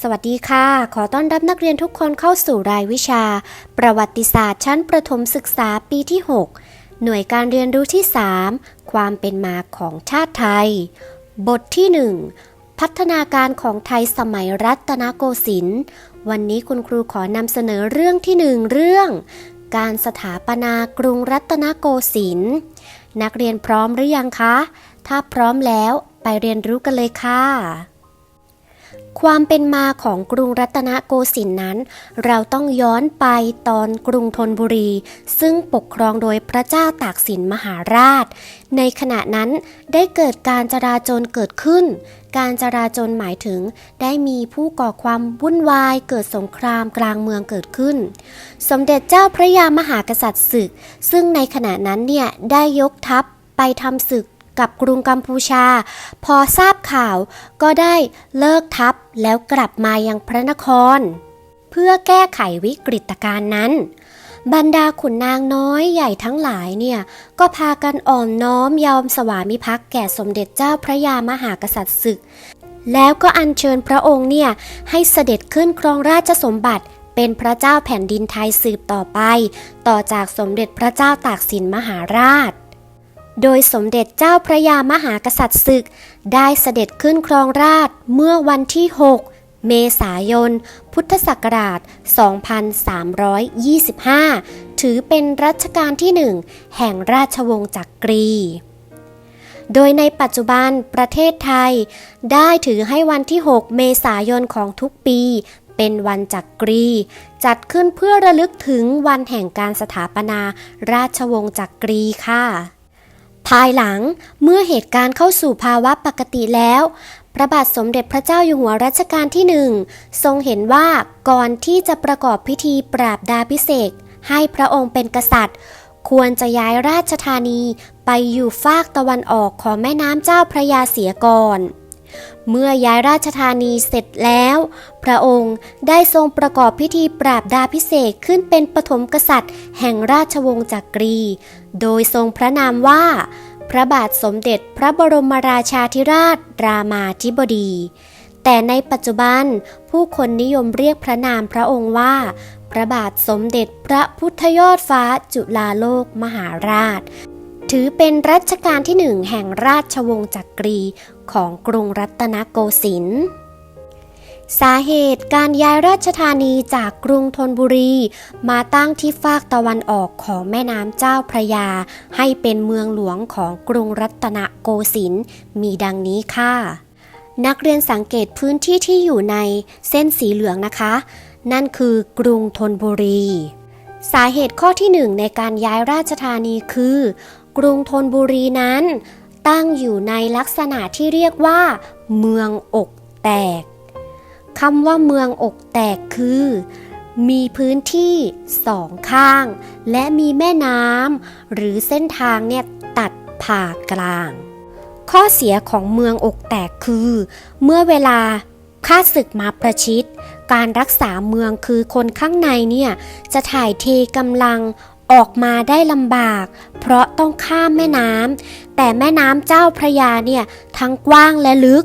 สวัสดีค่ะ ขอต้อนรับนักเรียนทุกคนเข้าสู่รายวิชา ประวัติศาสตร์ชั้นประถมศึกษาปีที่ 6 หน่วยการเรียนรู้ที่ 3 ความเป็นมาของชาติไทย บทที่ 1 พัฒนาการของไทยสมัยรัตนโกสินทร์ วันนี้คุณครูขอนำเสนอเรื่องที่หนึ่งเรื่อง การสถาปนากรุงรัตนโกสินทร์ นักเรียนพร้อมหรือยังคะ ถ้าพร้อมแล้วไปเรียนรู้กันเลยค่ะ ความเป็นมาของกรุงรัตนโกสินทร์นั้น เราต้องย้อนไปตอนกรุงธนบุรี ซึ่งปกครองโดยพระเจ้าตากสินมหาราช ในขณะนั้นได้เกิดการจราจรเกิดขึ้น การจราจรหมายถึง ได้มีผู้ก่อความวุ่นวายเกิดสงครามกลางเมืองเกิดขึ้น สมเด็จเจ้าพระยามหากษัตริย์ศึก ซึ่งในขณะนั้นเนี่ยได้ยกทัพไปทำศึก กับกรุงกัมพูชา พอทราบข่าวก็ได้เลิกทัพแล้วกลับมายังพระนคร เพื่อแก้ไขวิกฤตการณ์นั้น บรรดาขุนนางน้อยใหญ่ทั้งหลายเนี่ย ก็พากันอ่อนน้อมยอมสวามิภักดิ์แก่สมเด็จเจ้าพระยามหากษัตริย์ศึก แล้วก็อัญเชิญพระองค์เนี่ย ให้เสด็จขึ้นครองราชสมบัติเป็นพระเจ้าแผ่นดินไทยสืบต่อไป ต่อจากสมเด็จพระเจ้าตากสินมหาราช โดยสมเด็จเจ้าพระยามหากษัตริย์ศึก ได้เสด็จขึ้นครองราชเมื่อวันที่ 6 เมษายน พุทธศักราช 2325 ถือเป็นรัชกาลที่หนึ่งแห่งราชวงศ์จักรี โดยในปัจจุบันประเทศไทย ได้ถือให้วันที่ 6 เมษายนของทุกปีเป็นวันจักรี จัดขึ้นเพื่อระลึกถึงวันแห่งการสถาปนาราชวงศ์จักรีค่ะ ภายหลังเมื่อเหตุการณ์เข้าสู่ภาวะปกติแล้ว พระบาทสมเด็จพระเจ้าอยู่หัวรัชกาลที่หนึ่งทรงเห็นว่าก่อนที่จะประกอบพิธีปราบดาพิเศษให้พระองค์เป็นกษัตริย์ ควรจะย้ายราชธานีไปอยู่ฝากตะวันออกของแม่น้ำเจ้าพระยาเสียก่อน เมื่อย้ายราชธานีเสร็จแล้ว พระองค์ได้ทรงประกอบพิธีปราบดาพิเศษขึ้นเป็นปฐมกษัตริย์ แห่งราชวงศ์จักรี โดยทรงพระนามว่า พระบาทสมเด็จพระบรมราชาธิราช รามาธิบดี แต่ในปัจจุบันผู้คนนิยมเรียกพระนามพระองค์ว่า พระบาทสมเด็จพระพุทธยอดฟ้าจุฬาโลกมหาราช ถือเป็นรัชกาลที่หนึ่งแห่งราชวงศ์จักรีของกรุงรัตนโกสินทร์สาเหตุการย้ายราชธานีจากกรุงธนบุรี มาตั้งที่ฝากตะวันออกของแม่น้ำเจ้าพระยา ให้เป็นเมืองหลวงของกรุงรัตนโกสินทร์มีดังนี้ค่ะ นักเรียนสังเกตพื้นที่ที่อยู่ในเส้นสีเหลืองนะคะ นั่นคือกรุงธนบุรี สาเหตุข้อที่หนึ่งในการย้ายราชธานีคือ กรุงธนบุรีนั้น ตั้งอยู่ในลักษณะที่เรียกว่า เมืองอกแตกคำว่าเมืองอกแตกคือ มีพื้นที่สองข้าง และมีแม่น้ำหรือเส้นทางเนี่ยตัดผ่ากลาง ข้อเสียของเมืองอกแตกคือ เมื่อเวลาข้าศึกมาประชิด การรักษาเมืองคือคนข้างในเนี่ย จะถ่ายเทกำลัง ออกมาได้ลำบาก เพราะต้องข้ามแม่น้ำแต่แม่น้ำเจ้าพระยาเนี่ยทั้งกว้างและลึก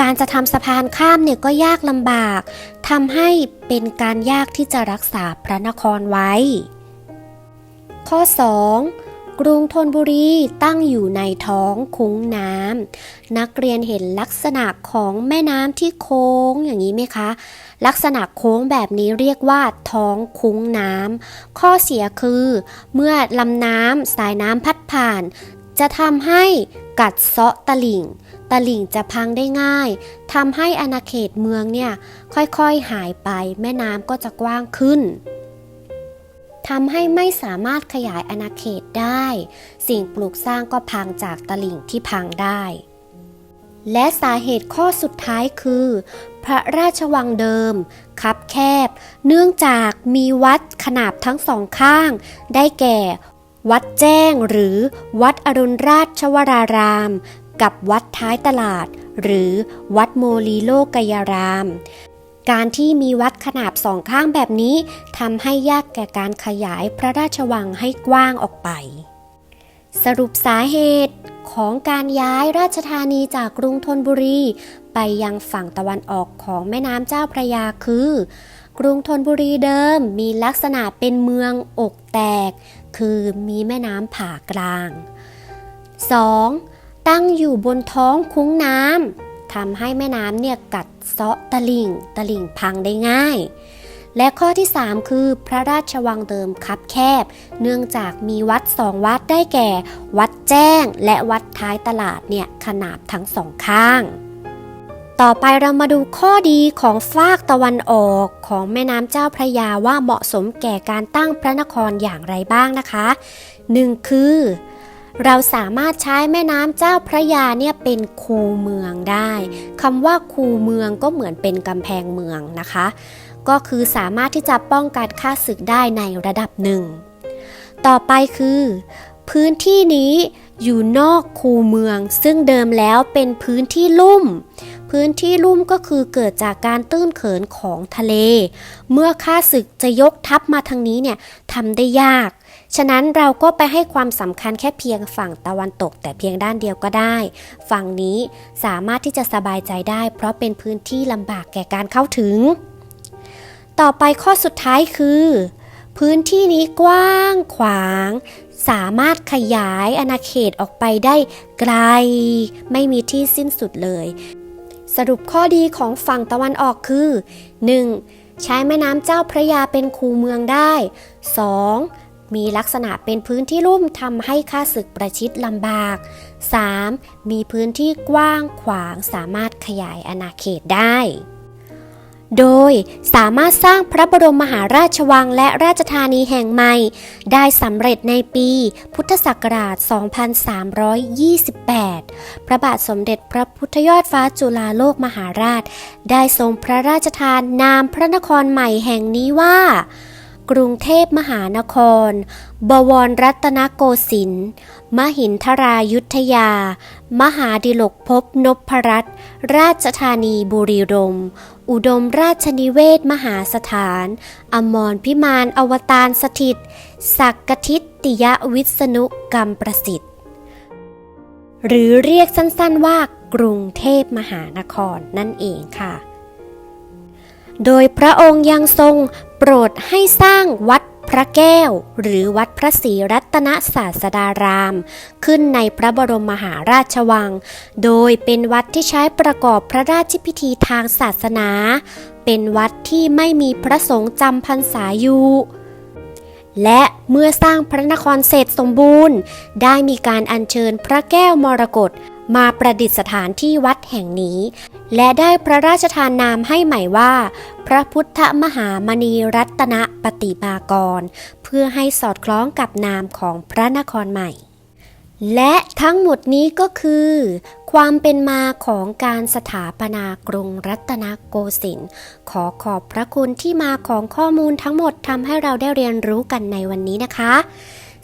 การจะทำสะพานข้ามเนี่ยก็ยากลำบากทำให้เป็นการยากที่จะรักษาพระนครไว้ ข้อ 2. กรุงธนบุรีตั้งอยู่ในท้องคุ้งน้ำนักเรียนเห็นลักษณะของแม่น้ำที่โค้งอย่างนี้ไหมคะ ลักษณะโค้งแบบนี้เรียกว่าท้องคุ้งน้ำข้อเสียคือ เมื่อลำน้ำสายน้ำพัดผ่าน จะทำให้กัดเซาะตลิ่งตลิ่งจะพังได้ง่าย ทำให้อาณาเขตเมืองเนี่ยค่อยๆหายไป แม่น้ำก็จะกว้างขึ้น ทำให้ไม่สามารถขยายอาณาเขตได้ สิ่งปลูกสร้างก็พังจากตลิ่งที่พังได้ และสาเหตุข้อสุดท้ายคือ พระราชวังเดิม คับแคบ เนื่องจากมีวัดขนาบทั้งสองข้าง ได้แก่ วัดแจ้งหรือวัดอรุณราชวราราม กับวัดท้ายตลาด หรือวัดโมลีโลกยาราม การที่มีวัดขนาบสองข้างแบบนี้ทำให้ยากแก่การขยายพระราชวังให้กว้างออกไป สรุปสาเหตุของการย้ายราชธานีจากกรุงธนบุรี ไปยังฝั่งตะวันออกของแม่น้ำเจ้าพระยาคือ กรุงธนบุรีเดิมมีลักษณะเป็นเมืองอกแตก คือมีแม่น้ำผ่ากลาง 2. ตั้งอยู่บนท้องคุ้งน้ำ ทำให้แม่น้ำเนี่ยกัดเซาะตลิ่งตลิ่งพังได้ง่าย และข้อที่ 3 คือพระราชวังเดิมคับแคบ เนื่องจากมีวัดสองวัดได้แก่ วัดแจ้ง และวัดท้ายตลาดเนี่ยขนาบทั้งสองข้างต่อไปเรามาดูข้อดีของฟากตะวันออกของแม่น้ำเจ้าพระยาว่าเหมาะสมแก่การตั้งพระนครอย่างไรบ้างนะคะ 1. คือ เราสามารถใช้แม่น้ำเจ้าพระยาเนี่ยเป็นคูเมืองได้คำว่าคูเมืองก็เหมือนเป็นกำแพงเมืองนะคะ ก็คือสามารถที่จะป้องกันค่าศึกได้ในระดับหนึ่ง ต่อไปคือ พื้นที่นี้อยู่นอกคูเมือง ซึ่งเดิมแล้วเป็นพื้นที่ลุ่ม พื้นที่ลุ่มก็คือเกิดจากการตื้นเขินของทะเล เมื่อข้าศึกจะยกทัพมาทางนี้เนี่ยทำได้ยาก ฉะนั้นเราก็ไปให้ความสำคัญแค่เพียงฝั่งตะวันตก แต่เพียงด้านเดียวก็ได้ ฝั่งนี้สามารถที่จะสบายใจได้ เพราะเป็นพื้นที่ลำบากแก่การเข้าถึง ต่อไปข้อสุดท้ายคือ พื้นที่นี้กว้างขวาง สามารถขยายอาณาเขตออกไปได้ไกล ไม่มีที่สิ้นสุดเลย สรุปข้อดีของฝั่งตะวันออกคือ 1. ใช้แม่น้ำเจ้าพระยาเป็นคูเมืองได้ 2. มีลักษณะเป็นพื้นที่ลุ่มทำให้ค่าศึกประชิดลำบาก 3. มีพื้นที่กว้างขวางสามารถขยายอาณาเขตได้ โดยสามารถสร้างพระบรมมหาราชวังและราชธานีแห่งใหม่ ได้สำเร็จในปีพุทธศักราช 2328 พระบาทสมเด็จพระพุทธยอดฟ้าจุฬาโลกมหาราช ได้ทรงพระราชทานนามพระนครใหม่แห่งนี้ว่า กรุงเทพมหานคร บวรรัตนโกสินทร์ มหินทรายุทธยา มหาดิลกภพนพรัตน์ราชธานีบุรีรมย์อุดมราชนิเวศมหาสถาน อมรพิมานอวตารสถิต สักกทิตติยวิษณุกรรมประสิทธิ์ หรือเรียกสั้นๆว่ากรุงเทพมหานครนั่นเองค่ะ โดยพระองค์ยังทรงโปรดให้สร้างวัดพระแก้ว หรือวัดพระศรีรัตนศาสดาราม ขึ้นในพระบรมมหาราชวัง โดยเป็นวัดที่ใช้ประกอบพระราชพิธีทางศาสนา เป็นวัดที่ไม่มีพระสงฆ์จำพรรษาอยู่และเมื่อสร้างพระนครเสร็จสมบูรณ์ ได้มีการอัญเชิญพระแก้วมรกต มาประดิษฐานที่วัดแห่งนี้ และได้พระราชทานนามให้ใหม่ว่า พระพุทธมหามณีรัตนปฏิมากร เพื่อให้สอดคล้องกับนามของพระนครใหม่ และทั้งหมดนี้ก็คือ ความเป็นมาของการสถาปนากรุงรัตนโกสินทร์ขอขอบพระคุณที่มาของข้อมูลทั้งหมดทำให้เราได้เรียนรู้กันในวันนี้นะคะ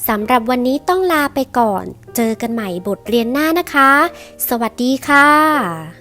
สำหรับวันนี้ต้องลาไปก่อน เจอกันใหม่บทเรียนหน้านะคะ สวัสดีค่ะ